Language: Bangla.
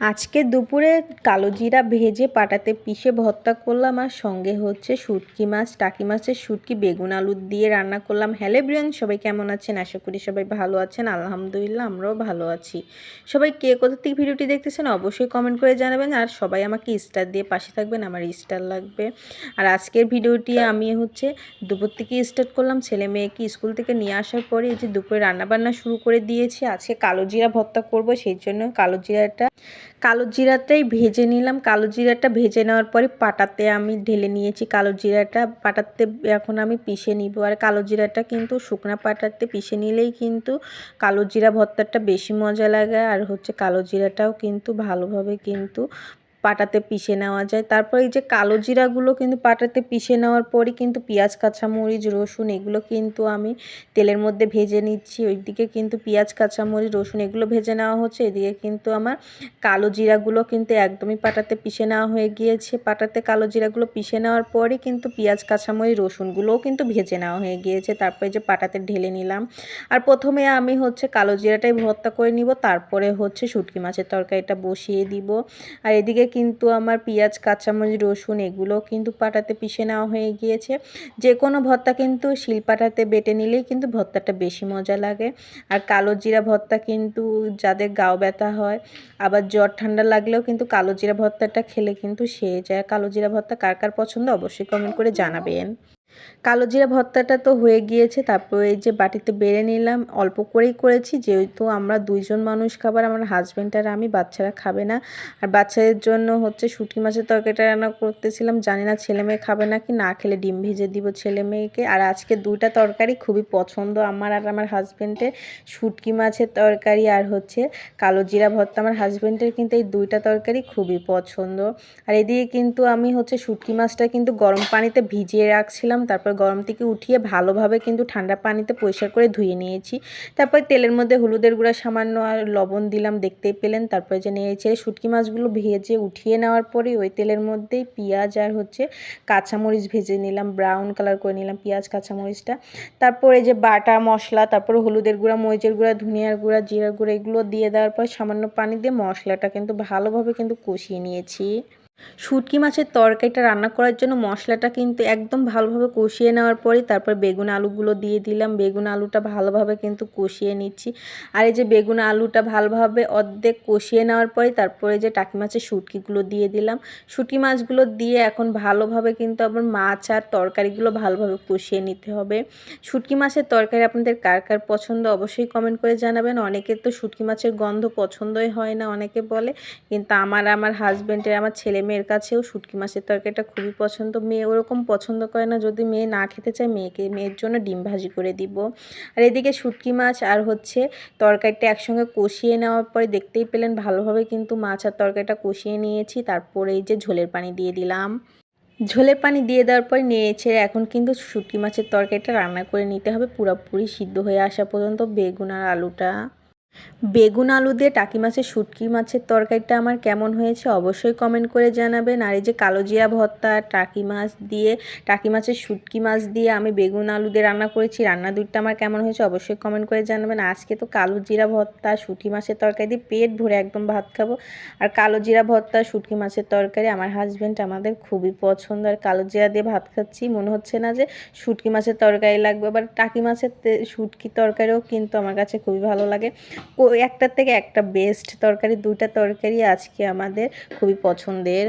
আজকে দুপুরে কালো জিরা ভেজে পাটাতে পিষে ভর্তা করলাম আর সঙ্গে হচ্ছে শুটকি মাছ, টাকি মাছের শুটকি, বেগুন আলু দিয়ে রান্না করলাম। হ্যালো ব্রিয়ান সবাই কেমন আছেন? আশা করি সবাই ভালো আছেন। আলহামদুলিল্লাহ, আমরাও ভালো আছি। সবাই কে কোথা থেকে ভিডিওটি দেখতেছেন অবশ্যই কমেন্ট করে জানাবেন। আর সবাই আমাকে স্টার দিয়ে পাশে থাকবেন, আমার স্টার লাগবে। আর আজকের ভিডিওটি আমি হচ্ছে দুপুর থেকে স্টার্ট করলাম। ছেলে মেয়েকে স্কুল থেকে নিয়ে আসার পরে যে দুপুরে রান্নাবান্না শুরু করে দিয়েছি। আজকে কালো জিরা ভর্তা করব, সেই জন্য কালো জিরাটা কালো জিরাটাই ভেজে নিলাম। কালো জিরাটা ভেজে নেওয়ার পরে পাটাতে আমি ঢেলে নিয়েছি কালো জিরাটা। পাটাতে এখন আমি পিষে নিব। আর কালো জিরাটা কিন্তু শুকনো পাটাতে পিষে নিলেই কিন্তু কালো জিরা ভর্তাটা বেশি মজা লাগে। আর হচ্ছে কালো জিরাটাও কিন্তু ভালোভাবে কিন্তু পাটাতে পিষে নেওয়া যায়। তারপর এই যে কালো জিরাগুলো কিন্তু পাটাতে পিষে নেওয়ার পরই কিন্তু পেঁয়াজ, কাঁচামরিচ, রসুন এগুলো কিন্তু আমি তেলের মধ্যে ভেজে নিচ্ছি। ওইদিকে কিন্তু পেঁয়াজ, কাঁচামরিচ, রসুন এগুলো ভেজে নেওয়া হচ্ছে। এদিকে কিন্তু আমার কালো জিরাগুলো কিন্তু একদমই পাটাতে পিষে নেওয়া হয়ে গিয়েছে। পাটাতে কালো জিরাগুলো পিষে নেওয়ার পরই কিন্তু পেঁয়াজ, কাঁচামরিচ, রসুনগুলোও কিন্তু ভেজে নেওয়া হয়ে গিয়েছে। তারপরে যে পাটাতে ঢেলে নিলাম। আর প্রথমে আমি হচ্ছে কালো জিরাটাই ভর্তা করে নিব। তারপরে হচ্ছে শুটকি মাছের তরকারিটা বসিয়ে দিব। আর এদিকে কিন্তু আমার পেঁয়াজ, কাঁচামরিচ, রসুন এগুলো কিন্তু পাটাতে পিষে নেওয়া হয়ে গিয়েছে। যে কোনো ভর্তা কিন্তু শিলপাটাতে বেটে নিলেই কিন্তু ভর্তাটা বেশি মজা লাগে। আর কালো জিরা ভর্তা কিন্তু যাদের গাও ব্যথা হয়, আবার জ্বর ঠান্ডা লাগলেও কিন্তু কালো জিরা ভর্তাটা খেলে কিন্তু সে যায়। কালো জিরা ভর্তা কার কার পছন্দ অবশ্যই কমেন্ট করে জানাবেন। কালো জিরা ভর্তাটা তো হয়ে গিয়েছে, তারপর এই যে বাটিতে বেড়ে নিলাম, অল্প করেই করেছি, যেহেতু আমরা দুইজন মানুষ খাবার, আমার হাজব্যান্ড আর আমি, বাচ্চারা খাবে না। আর বাচ্চাদের জন্য হচ্ছে শুটকি মাছের তরকারিটা রান্না করতেছিলাম, জানি না ছেলে মেয়ে খাবে না কি না খেলে ডিম ভেজে দিব ছেলে মেয়েকে। আর আজকে দুইটা তরকারি খুবই পছন্দ আমার আর আমার হাজব্যান্ডের শুটকি মাছের তরকারি আর হচ্ছে কালো জিরা ভর্তা। আমার হাজব্যান্ডের কিন্তু এই দুইটা তরকারি খুবই পছন্দ। আর এদিকে কিন্তু আমি হচ্ছে শুটকি মাছটা কিন্তু গরম পানিতে ভিজিয়ে রাখছিলাম তারপর গরম থেকে উঠিয়ে ভালোভাবে কিন্তু ঠান্ডা পানিতে পরিষ্কার করে ধুয়ে নিয়েছি। তারপর তেলের মধ্যে হলুদের গুঁড়া, সামান্য আর লবণ দিলাম, দেখতেই পেলেন। তারপরে যে নিয়েছে শুটকি মাছগুলো ভেজে উঠিয়ে নেওয়ার পরে ওই তেলের মধ্যেই পেঁয়াজ আর হচ্ছে কাঁচামরিচ ভেজে নিলাম ব্রাউন কালার করে নিলাম পেঁয়াজ, কাঁচামরিচটা। তারপরে যে বাটা মশলা, তারপর হলুদের গুঁড়া, মরিচের গুঁড়া, ধনিয়ার গুঁড়া, জিরার গুঁড়া, এগুলো দিয়ে দেওয়ার পর সামান্য পানি দিয়ে মশলাটা কিন্তু ভালোভাবে কিন্তু কষিয়ে নিয়েছি। শুটকি মাছের তরকারিটা রান্না করার জন্য মশলাটা কিন্তু একদম ভালোভাবে কষিয়ে নেওয়ার পরেই তারপর বেগুন আলুগুলো দিয়ে দিলাম। বেগুন আলুটা ভালোভাবে কিন্তু কষিয়ে নিচ্ছি। আর এই যে বেগুন আলুটা ভালোভাবে অর্ধেক কষিয়ে নেওয়ার পরে তারপরে যে টাকি মাছের শুটকিগুলো দিয়ে দিলাম। শুটকি মাছগুলো দিয়ে এখন ভালোভাবে কিন্তু আবার মাছ আর তরকারিগুলো ভালোভাবে কষিয়ে নিতে হবে। শুটকি মাছের তরকারি আপনাদের কার কার পছন্দ অবশ্যই কমেন্ট করে জানাবেন। অনেকের তো শুটকি মাছের গন্ধ পছন্দই হয় না, অনেকে বলে। কিন্তু আমার আমার হাজব্যান্ডের আমার ছেলে মেয়ের কাছেও শুটকি মাছের তরকারিটা খুবই পছন্দ। মেয়ে ওরকম পছন্দ করে না, যদি মেয়ে না খেতে চায় মেয়েকে, মেয়ের জন্য ডিম ভাজি করে দিব। আর এদিকে শুটকি মাছ আর হচ্ছে তরকারিটা একসঙ্গে কষিয়ে নেওয়ার পরে দেখতেই পেলেন ভালোভাবে কিন্তু মাছ আর তরকারিটা কষিয়ে নিয়েছি। তারপরে এই যে ঝোলের পানি দিয়ে দিলাম। ঝোলের পানি দিয়ে দেওয়ার পর নিয়েছে এখন কিন্তু শুটকি মাছের তরকারিটা রান্না করে নিতে হবে। পুরোপুরি সিদ্ধ হয়ে আসা পর্যন্ত বেগুন আর আলুটা। বেগুন আলু দিয়ে টাকি মাছের শুটকি মাছের তরকারিটা আমার কেমন হয়েছে অবশ্যই কমেন্ট করে জানাবেন। আর এই যে কালো জিরা ভর্তা, টাকি মাছ দিয়ে, টাকি মাছের শুটকি মাছ দিয়ে আমি বেগুন আলু দিয়ে রান্না করেছি, রান্না দুধটা আমার কেমন হয়েছে অবশ্যই কমেন্ট করে জানাবেন। আজকে তো কালো জিরা ভর্তা, শুটকি মাছের তরকারি দিয়ে পেট ভরে একদম ভাত খাব। আর কালো জিরা ভর্তা, শুটকি মাছের তরকারি আমার হাজব্যান্ড আমাদের খুবই পছন্দ। আর কালো জিরা দিয়ে ভাত খাচ্ছি, মনে হচ্ছে না যে শুটকি মাছের তরকারি লাগবে। আবার টাকি মাছের শুটকি তরকারিও কিন্তু আমার কাছে খুবই ভালো লাগে। একটার থেকে একটা বেস্ট তরকারি দুইটা তরকারি আজকে আমাদের খুবই পছন্দের।